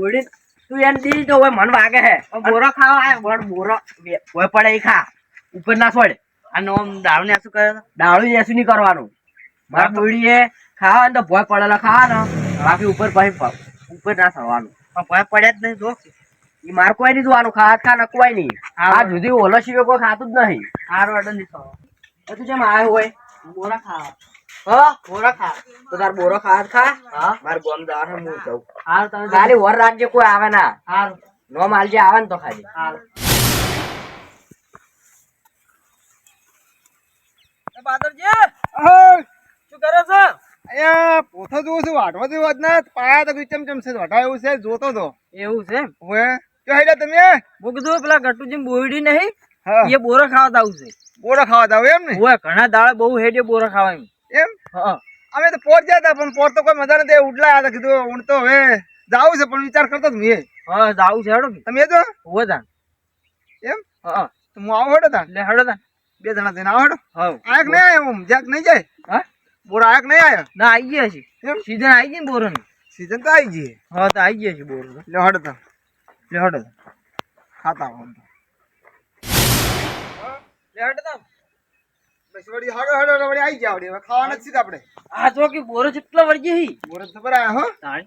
Body તું એમ દી તો હવે મન વાગે હે. બોરો ખાવા આ વડ બોરો. હોય પડે ઈ ખા ઉપર ના છોડ આ નો દારૂ ને શું કરે દાળ દાળું શું નહીં કરવાનું. મારા બોડી એ ખાવા ને તો ભોય પડેલા ખાવાનો. બાકી ઉપર પછી ઉપર ના થવાનું. પણ ભોય પડ્યા જ નહીં જો. ઈ માર કોઈ નહીં જોવાનું ખાવા ખા ન કોઈ નહીં. હા. આ જુદી ઓલો સિવાય કોઈ ખાતું જ નહીં. સારું અડન નહીં ખાવા. તું જેમ આવ્યો હોય બોરા ખાવા. હા બોરા ખા. તો તાર બોરો ખાવા ખા. હા. માર ગોમ દાર હું જઉં. હાર તમે ખાલી વર રાખજે કોઈ આવે ના. હાર. નો માલજે આવે ને તો ખાલી હાર. બાદરજી! શું કરે છે? અહીંયા પોથો જોઉં છું વાટવા જેવું જ ના પાયા તો ચમ ચમ છે એવું છે જોતો તો. એવું છે હવે. જો હેડે તમે? હું કીધું પેલા ગટુજી બોયડી નહીં એ બોરો ખાવા દાવું છે. બોરો ખાવા જાવ એમ ને? ઘણા દાળ બહુ હેડે બોરો ખાવા એમ. એમ? હા. અમે તો પોર ગયા હતા પણ પોર તો કોઈ મજા નથી. ઉડલા હતા કીધું ઊંડ તો હવે. જાવું છે પણ વિચાર કરતો મેં હા જાવું છે હેડો તમે જો. હોવે તાન એમ? હા. તો હું આવો હેડો તા લે હેડો તાન બે જણા થઈને આવો હેડો. હા. આયક નહીં આવ્યો હું જ્યાંક નહીં જાય? હા? બોરો આયક નહીં આવ્યો ના આવી ગયા છે. એમ? સીઝન આવી ગઈ ને બોરોની. સીઝન તો આવી ગઈ હા તો આવી ગયા છે બોર તો. લે હેડો તા લે હેડો તાન. ખાતા આવો લે તો. હેડો તાન. બસ વળી હેડો હેડો હેડો વળી આવી ગયા વળી હવે ખાવાના આપણે. આ તો કે બોરો કેટલા વળગી હી. બોરો ખબર આયા હો. તાણ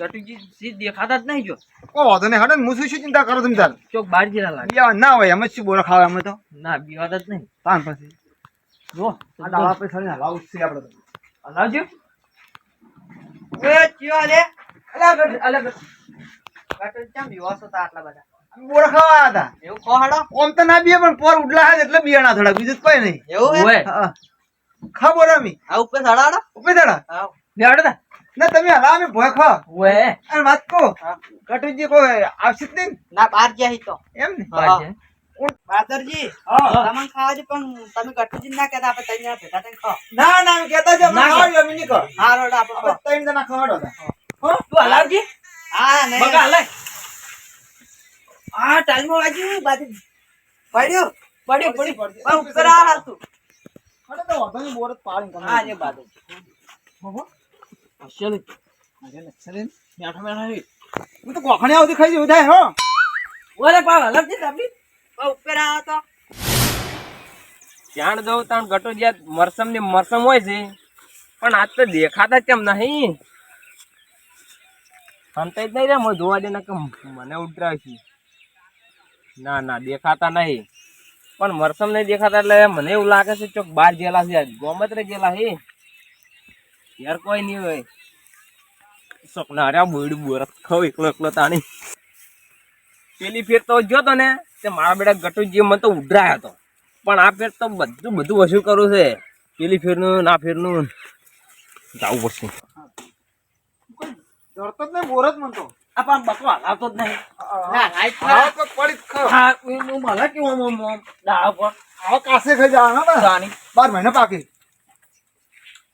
ગટુજી સીધ દેખાતા જ નહીં જો. કોઈ વાંધો નહીં હેડો ને હું શું શું ચિંતા કરો તમે તાર? ચોક બાર જેલા લાગે. બીયા ના હોય એમ શું બોરો ખાવા અમે તો? ના બીવાતા જ નહીં. તાન પછી. જો આ ડાળા પૈસા ને હલાવું છે આપણે તો. હલાવજો એ ચિયો લે. અલગ ગટ અલા ગટ. બીવાસો તા આટલા બધા? હતા એવું ઓમ તો ના બીએ પણ પોર ઉડલા છે એટલે બિયાણા થોડા બીજું કોઈ નહીં. એવું હે? ખા બોરા મી આ ઉપર સડાડો ઉપે દાડા આવ લે ના તમે હલા અમે ભોય ખા ઓએ અને વાત કહો કટુજી કોઈ આવશે જ નહીં? ના બાર ગયા તો. એમ ને? હા. બાદરજી તમને ખાવા છે પણ તમે કટુજી ના કહેતા આપણે તૈયાર ભેગા થઈને ખાઓ ના ના કહેતા છે ના, ખાવા અમે નહીં હા રોડ આપણે આપણે ત્રણ જણા ખાવાડો હતા. તું હલાવજી. હા નહીં બગા હલાય. હા ટાઈમમાં વાગ્યું બાજુ. પડ્યો? પડ્યો પડ્યો. ઉપર આ હાલતું અરે તો વાંધો નહીં, બોરત પાડી હા ને બાજુ. અસલ અરે લક્ષણ મેઠો મેઠો હી હું તો કોખણે આવતી ખાઈ જેવું થાય હો. ઓરે પાવ હલાવજી તાપી પણ ઉપર આ તો ત્યાં જવું ત્યાં ગટો જ્યાં મરસમ ને મરસમ હોય છે. પણ આજ તો દેખાતા કેમ નહીં? સંતાઈ જ નહીં રે મને જોવા દે ના કે મને ઉડરાવી છે. ના ના, દેખાતા નહીં. પણ મરસમ નહીં દેખાતા એટલે મને એવું લાગે છે ચોક બાર જેલા છે. ગોમત્રે ગયેલા છે યાર કોઈ નહીં હોય. સપના અરે બોડ બોર ખાવ એકલો એકલો તાણી. પેલી ફેર તો જો તો ને, તે મારા બેટા ગટુ જે મને તો ઉડરાયો હતો. પણ આ ફેર તો બધું બધું વસૂલ કરવું છે. પેલી ફેરનું ના ફેરનું. જવું પડશે. જડતો જ નહીં બોર જ મનતો. આ પણ બકરો હલાવતો જ નહીં. ના રાઈટ તો પડી. હા હું ભલે કે ઓમ ઓમ ઓમ દાળ પર? આવો કાસે ખાઈ જવાના બા. રાની બાર મહિના પાકે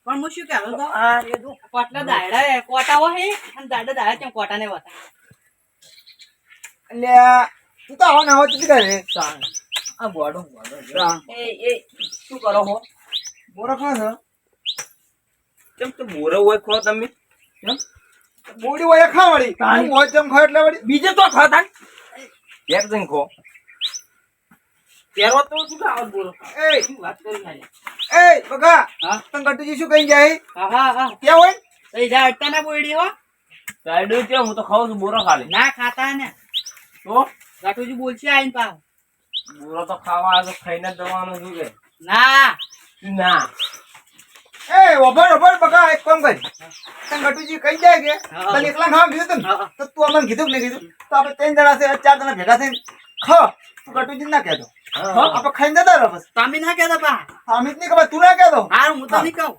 પણ હું શું કહેતો તો આ એ જો કોટલા દાયડા હે કોટા હોય અને દાડા દાડા કેમ કોટા ને વતા. એટલે તું તો આવો ના આવો ચૂકી કરે. આ બોડો બોડો. એ એ શું કરો હો? બોરો ખાઓ છો? કેમ તો બોરો હોય ખો તમે? કેમ? બોડી હોય ખા વળી. તાણી. મોજ જમ ખાઓ એટલે વળી. બીજે તો ખાતા એક જણ ખો. તેરો તો શું ખાવ બોલો. એ. શું વાત કરી નાખી? એ બગા. હા? તને ગટુજી શું કહી જાય હા? હા હા કે હોય? એ જા અટતા ના બોડી હો. સાઈડ કે હું તો ખાઉં છું બોરો ખાલી. ના ખાતા ને. તો ગટુજી બોલશે આઈન પા બોરો તો ખાવા તો ખાઈને દવાનું જવાનું શું કે. ના. ના. એ ઓભર ઓભર બગા એક કામ કર. તને ગટુજી કહી જાય કે તને એકલા ખાવા કીધું તું તો તું અમને કીધું નહીં કીધું? તો આપણે ત્રણ જણા છે ચાર જણા ભેગા થઈને ખા તું ગટુજી ના કહેતો. આપણે ખાઈને જતા રહો બસ. તમે ના કહેતા પા. અમિતની ખબર તું ના કહેતો? હારું હું તો નહીં કહું.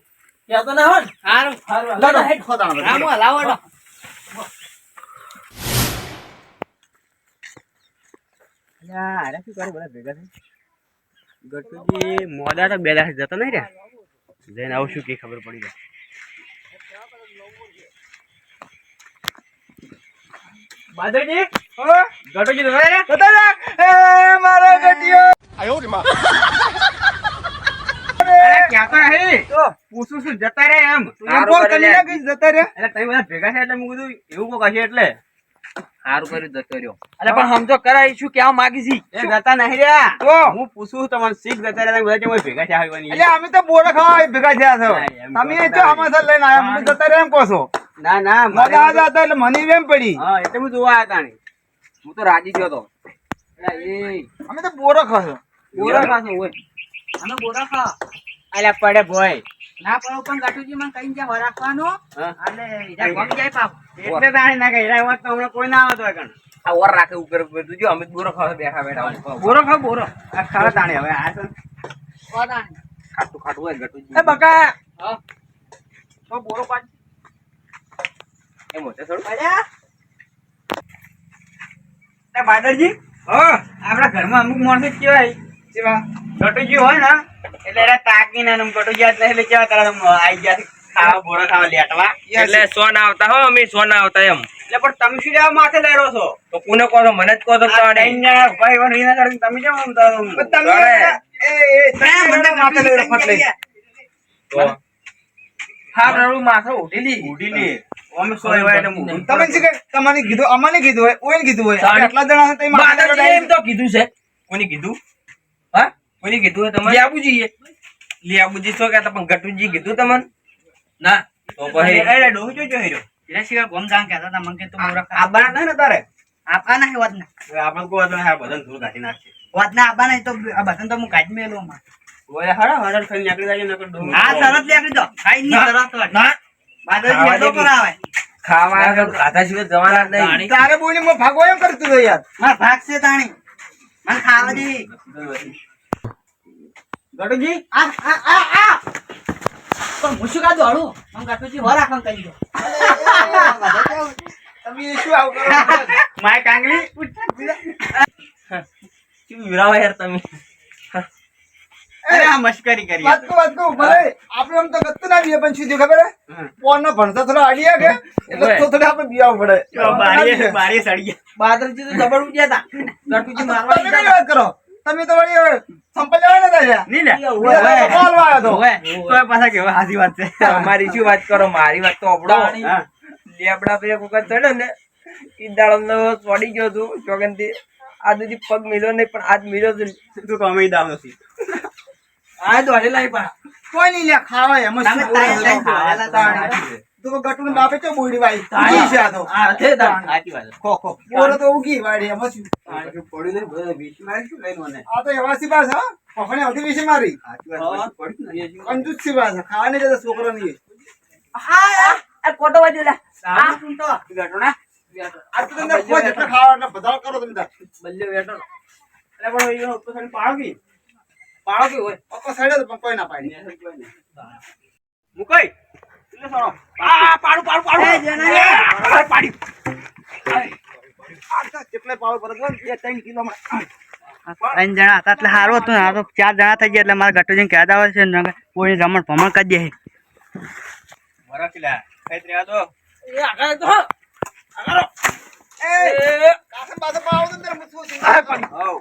ત્યાં ના હોય હારું. હારું લાડો, હાલો. ખો રામો હલાવો હેડો. શું કરે બધા ભેગા થઈ ગટુજી મોડા તો બે દાડા જતો નહીં રે જઈને આવશું શું કે ખબર પડી જાય. હા? ગટુજી રે. ક્યાં રહી? પૂછું છું જતા રે એમ? જતા રે એટલે તમે બધા ભેગા છે એટલે મેં કીધું એવું કોક હશે એટલે? સારું કર્યું જતો રહ્યો અરે પણ સમજો કરાય શું કેવા માંગી છી? એ જતા નહીં રહ્યા. તો. હું પૂછું તમને શીખ જતા રહ્યા બધા કેમ ભેગા થયા આવવાની એટલે અમે તો બોરા ખાવા ભેગા થયા છો. તમે તો અમાસર લઈને આવ્યા મને જતા રહ્યા એમ કહો છો. ના ના મજા આ જતા એટલે મને એમ પડી. હા એટલે હું જોવા આવ્યા તાણી હું તો રાજી થયો તો. અમે તો બોરો ખાશો. બોરા ખાશો હોય અમે બોરા ખા. અલ્યા પડે ભોય. ના પડો પણ ગાટુજી મને કઈ જ્યાં વરાખવાનો. હા? એટલે ગમ જાય પાપ એટલે તાણી ના કહી વાત તો હમણાં કોઈ ના આવતો કણ. આ ઓર રાખે ઉપર ઉપર. તું જો અમે બોરો ખાવા બેઠા બેઠા બોરો ખાવ બોરો. આ ખાવા તાણી હવે આ છે ખાટું ખાટું હોય ગટુજી એ બકા. હા. તો બોરો પાડ. એ મોટે થોડું? એ બાદરજી હા. આપણા ઘરમાં અમુક માણસો કેવાય જેવા હોય ને એટલે એના તાકીને આમ ગટુજી હાથ નહીં એટલે કેવા તારા આમ ગયા ખાવા બોરા ખાવા લેટવા. એટલે સોન આવતા હો અમે સોન આવતા એમ. એટલે પણ તમે શું લેવા માથે લઈ છો? તો કોને કહો છો? મને જ કહો છો આ તાણે. ત્રણ જણા ઊભા એવા રહીને કરીને તમે કેમ આમ તો તમે એ એ મને માથે લઈ રફત લઈ હા પ્રભુ માથે ઉઠેલી ઉડી લે. અમે સો એવા એટલે હું તમે શું કે તમને કીધું અમારે કીધું હોય ઓય કીધું હોય. તાણી. જણા છે તમે માથે બાદરજીએ એમ તો કીધું છે. કોને કીધું? હા? કીધું લેબુજીએ લેબુજી તો કહેતા પણ ગટુજી કીધું તમને? ના. તો પછી? એ ડોહો જો જો હીરો હીરા સિવાય ગમ જાણ કહેતા હતા મને કે તું બોરા ખા આ નહીં ને તારે? આપણે કોઈ નહીં, આ બધાને ધૂળ કાઢી નાખશે. વાતના આપવા નહીં તો આ બધાને તો હું કાઢી મેલું અમાર. ઓય હાડા હાડા ખાલી નીકળી જાય નકર ડોહો હા તરત લેકડી દો ખાઈ નહીં તરત જ. ના. બાદરજી ખાવા પર આવે ખાવા તો સિવાય જવાના નહીં. તારે બોલી માં ભાગો એમ કરતું યાર. હા ભાગ છે તાણી. મને ખાવા દે ગટુજી આ આ આ આ. પણ હું શું કાઢું? હળું મને ગાટુજી વર રાખવાનું કહી દો. તમે શું આવું કરો માય કાંગલી શું વિરાવા યાર તમે? અરે આ મસ્કરી કરી વાત કો વાત કો ભલે. આપણે આમ તો ગત્તુ ના બીએ પણ શું થયું ખબર હે? પોન નો ભણતા થોડા અડીયા કે? એટલે. તો થોડા આપણે બીયાવું પડે. બારીએ બારીએ સડી ગયા બાદરજી તો જબર ઉઠ્યા હતા. ગટુજી મારવા તમે કઈ વાત કરો? તમે તો વળી હવે સંપલ લેવા નતા ગયા નહીં લે તો બોલ વાળો તો. તોય પાછા કેવા હાજી વાત છે. અમારી શું વાત કરો? મારી વાત તો અબડો લેબડા પે એક વખત ચડ્યો ને ઈ દાડો પડી ગયો હતું ચોગનથી આજ સુધી પગ મિલ્યો નહીં પણ આજ મિલ્યો છે તું કોમેડી દાવ નથી આ દોડે લાઈ પા કોઈ નહીં લે ખાવા એમ તમે તો ગટુ બાપે કે બોડી વાઈ તાઈ છે આ તો. આ છે તાણ. સાચી વાત કો કો બોરો તો ઉગી વાડી એમ શું? પડી ને બધા વીસ મારી શું લઈને મને? આ તો એવા સી પાસ હા. પકડે આવતી વીસ મારી. સાચી વાત પડી ને. કંજૂસ સી પાસ ખાવા જતો છોકરો ની હા આ કોટો વાજો લે. આ તું તો ગટોના આ તો તમને ખોજ એટલે ખાવા એટલે બધા કરો તમે બલ્લે બેઠો એટલે પણ એ ઉપર ખાલી પાડો કે પાડો કે હોય. પપ્પા સાઈડ પણ કોઈ ના પાડી. મુકઈ આ પાડું પાડું એ પાડી કેટલે પાવ પર ત્રણ કિલો માં. ત્રણ જણા હતા એટલે સારું હતું. આ તો ચાર જણા થઈ ગયા એટલે મારા ગટુજીને કહેતા હોય છે ને કોઈ રમણ ભમણ કરી દે બરાબર કઈ રહ્યા તો? એ આગળ તો હા. એ કાસમ બાસમ પાવ તો અંદર મુસવો છે? આવ પાડી. પાડી બોર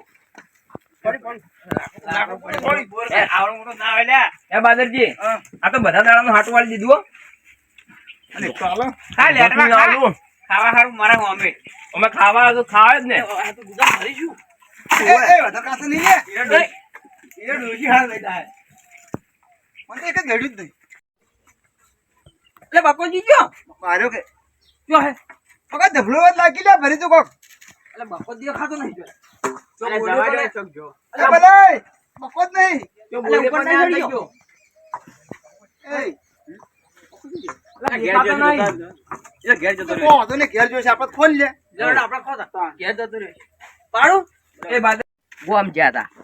એ આવડો મોટો ના આવે લ્યા. એ બાદરજી આ તો બધા હાટું વાળી દીધું. ખાવા મારા અમે. ખાવા તો ખાવા જ ને. બાપુજી ગયો? માર્યો કે? હે. ધબલો લાગી લે ભરી તું કોક. એટલે બાપો દેખાતો નહીં અલે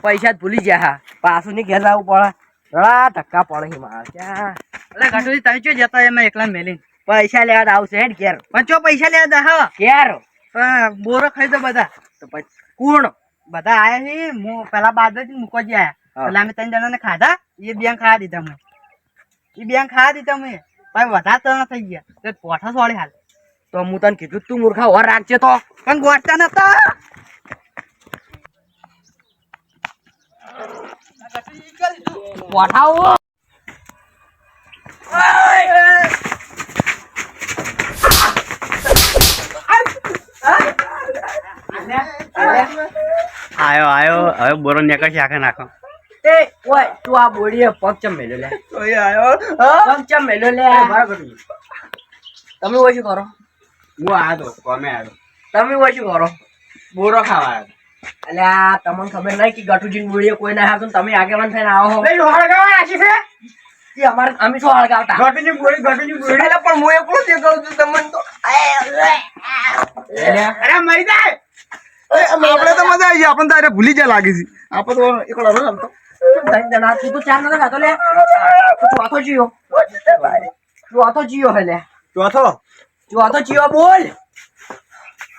પૈસા જ ભૂલી ગયા હા. પાછું ની ઘેર લાવવું પડે. રડા ધક્કા પડે મારા ત્યાં એટલે ગટુજી તમે ચો જતા એમાં એકલા મેલી પૈસા લેવા આવશે હેડ ઘેર. પણ ચો પૈસા લેવા દા હા? ઘેર. બોરો ખાઈ દો બધા. તો પછી કોણ? બધા આયા છે હું પેલા બાદ જ મૂકો જ આયા. એટલે અમે ત્રણ જણાને ખાધા એ બેન ખાવા દીધા મેં એ બેન ખાવા દીધા મેં ભાઈ વધારે ત્રણ થઈ ગયા. તો પોઠા સોળી હાલ. તો હું તને કીધું તું મૂર્ખા વર રાખજે તો. પણ ગોઠતા નતા. પોઠાઓ હવે બોરો નીકળશે આખે નાખો. એ ઓય તું આ બોડીએ પગ ચમ મેલ્યો લે. ઓય આયો પગ ચમ મેલ્યો લે. તમે ઓય શું કરો? હું આ તો કોમે આયો. તમે ઓય શું કરો? બોરો ખાવા એટલે આ તમને ખબર નહીં કે ગટુજીન બોડીએ કોઈ ના આવતું તમે આગેવાન થઈને આવો હો. નહીં હળગાવા નાખી છે? કે અમાર અમે શું હળગાવતા? ઘટની બોડી ઘટની બોડી એટલે પણ હું એકલો જ દેખાઉં છું તમને તો અલ્યા અરે મરી જાય. આપણે તો મજા આવી ગઈ. આપણને તારે ભૂલી જાય લાગી છે આપણે તો એકલો રહો આમ તો. તું તો ચાર નતો ખાતો લે. તું ચોથો જીયો ચોથો જીયો હે લે. ચોથો ચોથો જીયો બોલ.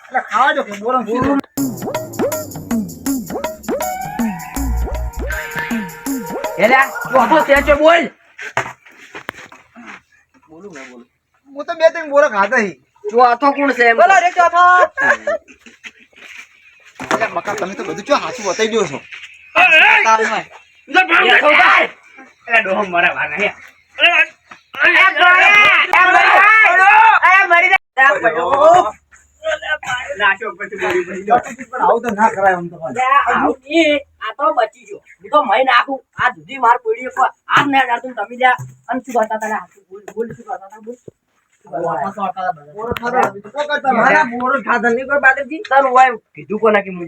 એટલે ખાવા જો કે બોલો બોલો. એલે ચોથો છે છે બોલ. હું તો બે ત્રણ બોરો ખાતા ચોથો કોણ છે બોલો રે ચોથો એટલે બકા તમે તો બધું ચો હાથું બતાવી દો છો એ ડોહો મરે વાર નહીં નાચો પછી બોરી ભરી દો. પણ આવું તો ના કરાય આમ તો આ તો બચી ગયો હું તો મહી નાખું આ દૂધી માર પડી હાથ ને તમે લ્યા અને શું કરતા હતા લે? બોલ બોલ શું કરતા હતા કીધું કોને કે હું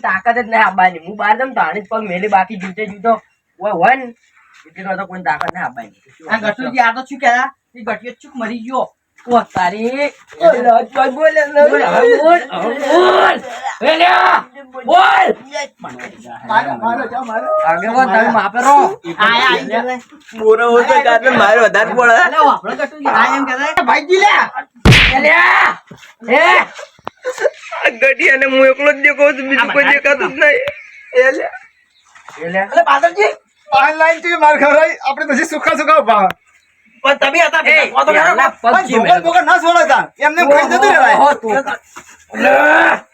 તાકાત જ નહીં આપવાની હું બાર દમ તાણી પગ બાકી જૂતે જૂતો હોય ને કોઈ તાકાત નહીં આપવાની આ ગટુજી આ તો શું કહેતા ગટિયો ચૂક મરી ગયો. ઓ તારી બોલ બોલ બોલ બોલ બોલ એલ્યા બોલ મારો મારો જાઓ મારો આગેવાન તમે માપે રહો આયા આયા બોરો હોય તો કાતર મારે વધારે પડે અલે વાપરો ગટુજી આ એમ કહેતા ભાઈજી લે એલ્યા એ આ ગઢી અને હું એકલો જ દેખો છું બીજું કોઈ દેખાતું જ નહીં એ લે. એલ્યા અલે પાદરજી ઓનલાઈનથી માર ખવડાવી આપણે પછી સુખા સુખા ભાવ પણ તમે હતા ભોગલ ના છોડતા એમને ખાઈ જતું રહેવાય.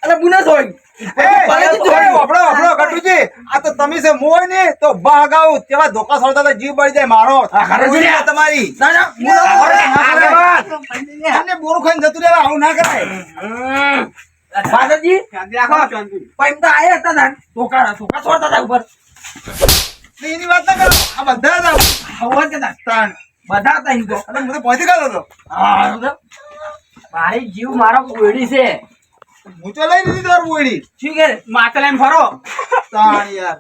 અરે બુનસ હોય એ, એ, વાપરો, વાપરો, ગટુજી. આ તો તમે છે મોય ને તો ભાગાવ તેવા ધોકા છોડતા જીવ બળી જાય મારો. તમારી. બોરું ખાઈને જતું રહેવાય આવું ના કરાય. પાદરજી શાંતિ રાખો શાંતિ પણ તો આયા હતા તાન ટોકા ટોકા છોડતા હતા ઉપર. એની વાત ના કરો. આ બધા હતા. બધા હતા તો અને હું તો પહોંચી ગયો હતો. મારી જીવ મારો કોયડી છે. હું તો લઈ લીધી તાર બોયડી શું કે માથે લઈને ફરો? તાણ યાર.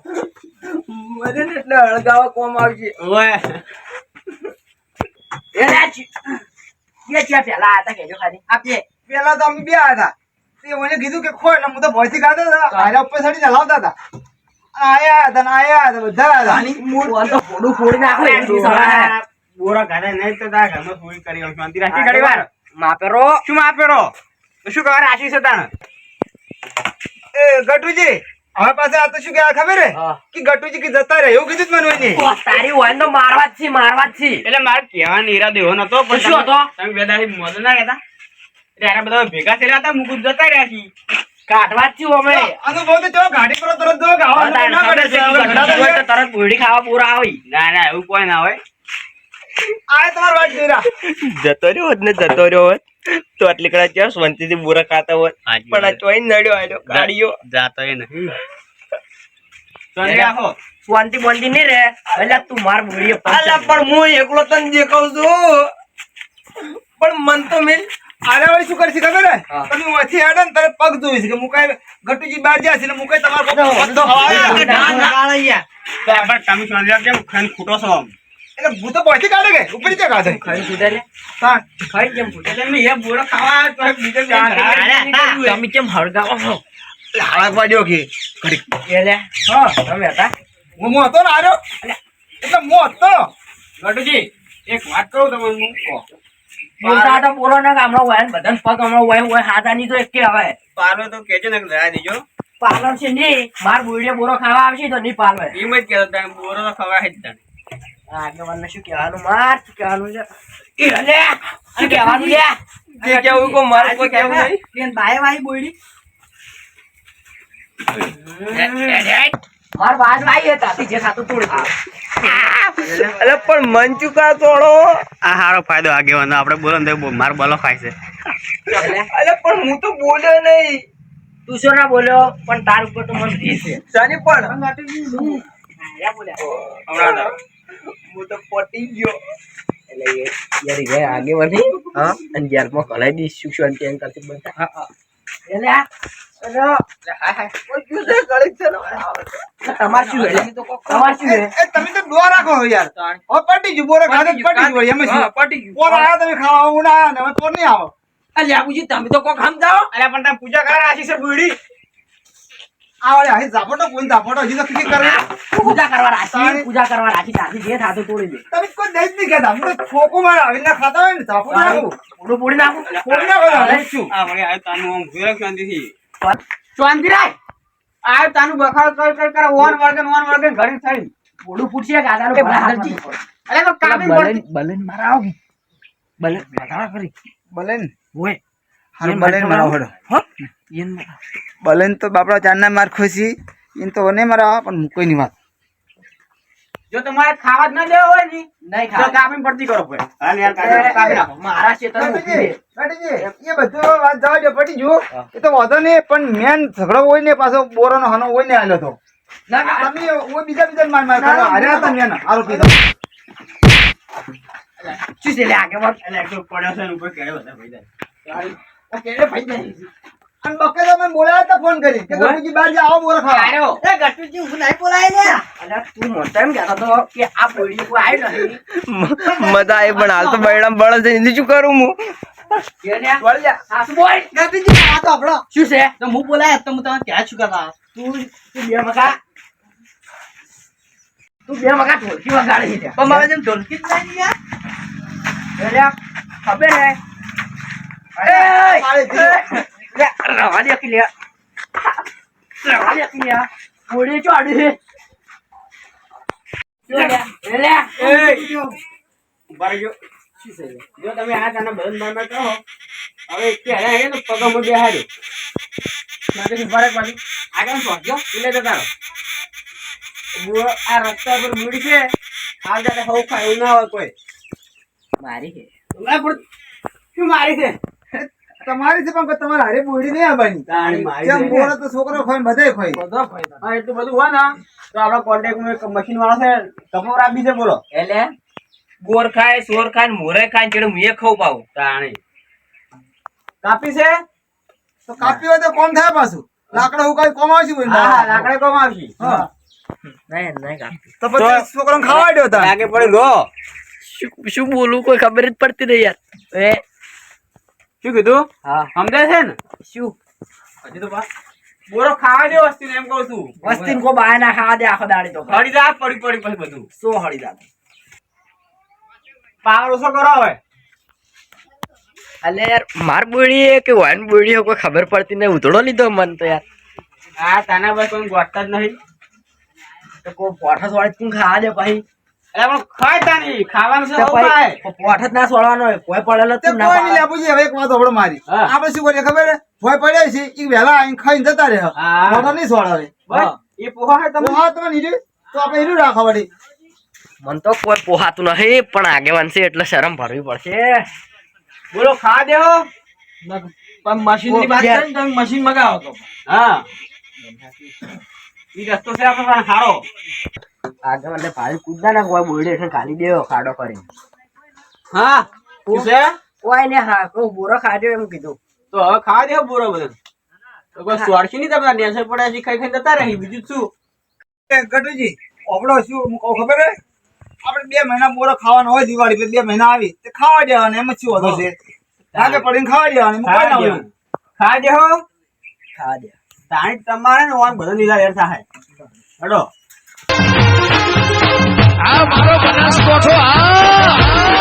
મને ને એટલે અળગાવા કોમ આવશે ઓય. એ લે છી કે છે પેલા આતા કેજો ખાલી. આપીએ પેલા તો અમે બે હતા. તે મને કીધું કે ખોય ને હું તો ભયથી ખાતા હતા હારા ઉપર ચડીને હલાવતા હતા. આયા હતા ને આયા હતા બધા હતા. હું તો ફોડું ફોડી નાખે. બોરા ઘરે નહીં તો તારા ઘરમાં પૂરી કરી શાંતિ રાખી ઘડી વાર. માપે શું માપે તો શું કહેવાય રાશિ છે તાણે એ ગટુજી હવે પાસે આ તો શું કહેવાય ખબર હે? કે ગટુજી કે જતા રહે એવું કીધું જ મને હોય ઓ, તારી હોય તો મારવા જ છે મારવા જ છે. એટલે મારે કહેવાનો ઈરાદો એવો નતો પણ શું હતો? તમે- તમે બે દાડી મોઢું ના કહેતા બધા ભેગા થયેલા હતા મુકુદ જતા રહ્યા છીએ કાઢવા જ છું અમે આનો તો ચલો ગાડી પર તરત જો ના હોય બોયડી ખાવા પૂરા આવી ના ના એવું કોઈ ના હોય. આ તમારી વાત જોઈ જતો રહ્યો હોત ને જતો રહ્યો હોત તો આટલી કડા ત્યાં શાંતિથી બુરા ખાતા હોત પણ આ ચોઈ નડ્યો આલ્યો ગાડીઓ જાતો એ નહીં શાંતિ રાખો નહીં રે એટલે તું માર બોડીએ અલા પણ હું એકલો તને દેખાઉં છું પણ મન તો મેં આના વળી શું કરશે ખબર હે તમે ઓછી હેડે ને તારે પગ જોઈ છે કે મુકાય ગટુજી બહાર છે એટલે મુકાય તમારો પગ બધો હવાય પણ તમે શાંતિ રાખજો ખાન ખૂટો છો આમ. એટલે હું તો પહોંચી કાઢે કે? ઉપર ચા કાઢે. ખાઈ ફૂટે લે હા. ખાઈ કેમ ફૂટે એટલે મેં એ બોરો ખાવા તો બીજો તમે કેમ હળગાવો છો? હાળા પાડ્યો કે ઘડીક. એ હા તમે હતા? હું મો હતો ને આર્યો? એટલે મો હતો ગટુજી એક વાત કહું તમને હું કહો. બોલતા હતા બોલો ને ગામડા હોય બધા બધાને પગ હમણાં હોય વાય હાથાની તો એક આવે. પાલો તો કેજો ને જરા દેજો. પાલર છે નહીં માર બોડીએ બોરો ખાવા આવશે તો નહીં પાલવે એમ જ કહેતો તમે બોરો તો ખવાય જ તને આગેવાનને શું કહેવાનું? માર શું કહેવાનું છે? એ લે! શું કહેવાનું લે જે કેવું કો મારે કોઈ કેવું નહીં? બાય વાય બોડી માર બાજ લાવી હે તાતી જે ખાતું તોડી દે. પણ મન ચુકા તોડો? આ સારો ફાયદો આગેવાનો આપણે બોલો ને મારો બલો ખાય છે. અરે પણ હું તો બોલ્યો નહીં. તું શું ના બોલ્યો? પણ તાર ઉપર તો મન છે. પણ? બોલ્યા. હમણાં. હું તો પટી ગયો. એટલે એ યાર આગે વધી હા. અને જેલમાં કલાઈ દઈશ શું શું અંતે એમ કરતી બનતા એટલે આ અરે, હાય હાય. તમાર શું હે તમાર શું હે એ તમે તો દોર રાખો યાર. પટી ગયું બોરે ખાધે જ પટી ગયું એમ પટી ગયું. પોર આયા તમે ખાવા હું ના નહીં આવો. અલ્યા બાબુજી તમે તો કોક સમજાવો અલ્યા પણ તમે પૂજા કરા રાખી છે બુડી આ વળી અહીં ઝાપટો કોઈ ઝાપટો. હજી તો કી કરે. પૂજા કરવા રાખી પૂજા કરવા રાખી તાથી જે થાતો તોડી દે. તમે કોઈ દઈ જ નહીં કહેતા. હું તો છોકું મારે આવીને ના ખાતા હોય ને ઝાપટો નાખું. પૂરું પોડી નાખું. પોડી નાખો. ને. અરે આ વળી આ તાનું આમ ભૂયો શાંતિથી. શાંતિ રાય આ તાનું બખાડ કર કર કર ઓન વર્ગન ઓન વર્ગન ઘડી થઈ બોડું ફૂટશે ગાદાનું ભલા અરે તો કાબી બલેન બલેન મારા આવો. બલેન વધારા કરી બલેન. ઓય. હાલ બલેન મારા હડો હો. ઈન મારા. તો બાપડા ચારના માર ખોસી એને તો નહીં મારા પણ મૂકોઈ ની વાત. જો તમારે ખાવા જ ના દેવો હોય ને નહીં તો ખા પડતી કરો ભાઈ. હાલ યાર કાપી કાપી નાખો. મારા ક્ષેત્રમાં એ બધું વાત જવા દે પટી જો એ તો વાંધો નહીં પણ મેન ઝઘડો હોય ને પાછો બોરોનો હનો હોય ને આલ્યો તો. ના, ના, તમે ઓય બીજા બીજા માર માર કરો મેન. આરોપી તો શું છે લે આગે વળ. એટલે પડ્યો છે ઉપર કેળે ભાઈ જાય. ઓ ભાઈ જાય. અને બકે તો મેં બોલાયા હતા ફોન કરી કે ગટુજી બહાર જા આવો બોરો ખાવા. એ ગટુજી હું નહીં બોલાય ને. અલા તું મોટા એમ કહેતો તો કે આ બોડી કો આવ્યું નથી. મજા આવી પણ હાલ તો બૈડા બળ છે એની શું કરું હું કે ને? સાસુ બોલ. શું છે તો હું બોલાય તો હું તમે ત્યાં શું કરવા તું તું બે મકા તું બે મકા ઢોલકી વગાડે છે પણ મારે જેમ ઢોલકી જ નહીં યાર અલ્યા, ખબર હે એ, એ, લે, રવા દે કે લે. રવા દે કે લે. બોયડી ચો આડી લે? એ. ઊભા રહેજો. જો તમે આ તાના બળદ માર માર હવે એક કે હે ને પગમ ત્યાંથી ઊભા રહે પાછી આગળ પહોંચજો એટલે જતા રહો આ રસ્તા પર મૂડી છે હાલ જાતે હવ ખાય ના હોય કોઈ મારી છે. પણ શું મારી છે તમારી છે પણ તમારે હારે બોડી નહીં આવવાની. તાણી મારી જેમ છે. તો છોકરો ખાય બધા ખાય બધો ફાયદા. હા એટલું બધું હોય ને તો આપણા કોન્ટેક્ટમાં એક મશીન વાળો છે કપડો રાખી છે બોલો. એટલે? ગોર ખાય સોર ખાય ને મોરે ખાય ચેડે હું એ ખાઉં પાઉં તાણી. કાપી છે? તો કાપી હોય તો કોમ થાય પાછું. લાકડા હુકાય કોમ આવશું હા લાકડે કોમ આવશું. હા. નહીં નહીં કાપી. તો પછી છોકરાને ખાવા દ્યો તાર લાગે પડી લો. શું શું બોલું કોઈ ખબર જ પડતી નહીં યાર. એ શું કીધું? હા. સમજાય છે ને? શું? હજી તો બસ. બોરો ખાવા દે વસ્તી એમ કહું છું. વસ્તી કો બહાર ના ખાવા દે આખો દાડી તો હળી જા પડી પડી પછી બધું. શું હળી દાદ પાવર ઓછો કરો હવે. અલે યાર માર બોડી કે વાન બોળી કોઈ ખબર પડતી નહીં ઉતળો લીધો મન તો યાર. આ તાના બસ કોઈ ગોઠતા જ નહીં. તો કો પોઠા વાળી તું ખાવા દે પછી. એટલે પણ ખાય તાની ખાવાનું છે ના છોડવાનો કોઈ પડેલો તે કોઈ નહીં પાડે. હવે એક વાત મારી. આપણે શું કરીએ ખબર ભોય પડે છે ઈ વહેલા આઈને ખાઈને જતા રહે. હા. નહીં સોડાવે એ પોહા તમે હા તમે નીકળી તો આપણે હીરું રાખવા વળી. મન તો કોઈ પોહાતું નથી પણ આગેવાન છે એટલે શરમ ભરવી પડશે. બોલો ખા દેવો પણ મશીનની વાત કરી તમે મશીન મગાવો તો. હા. ઈ રસ્તો છે આપણો સારો. આગળ ભાઈ કૂદા ના કોઈ એટલે ખાલી દેવો ખાડો કરી હા પૂછે કોઈ ને હા કોઈ બોરો ખાજો એમ કીધું. તો હવે ખા દેવો બોરો બધો. તો કોઈ સ્વાર્થી નહીં તમને નેસર પડ્યા છે ખાઈ ખાઈ જતા રહી બીજું શું? ગટુજી ઓબળો શું હું કહું ખબર હે? આપણે બે મહિના બોરો ખાવાનો હોય દિવાળી પર બે મહિના આવી તે ખાવા દેવાનું એમ જ શું વધુ છે? લાગે પડીને ખાવા દેવાનું ના હોય. ખા દેવો? ખાવા દે તાણી તમારે ને ઓન બધા લીધા યાર થાય. હેડો. આ મારો બનાસકોઠો. આ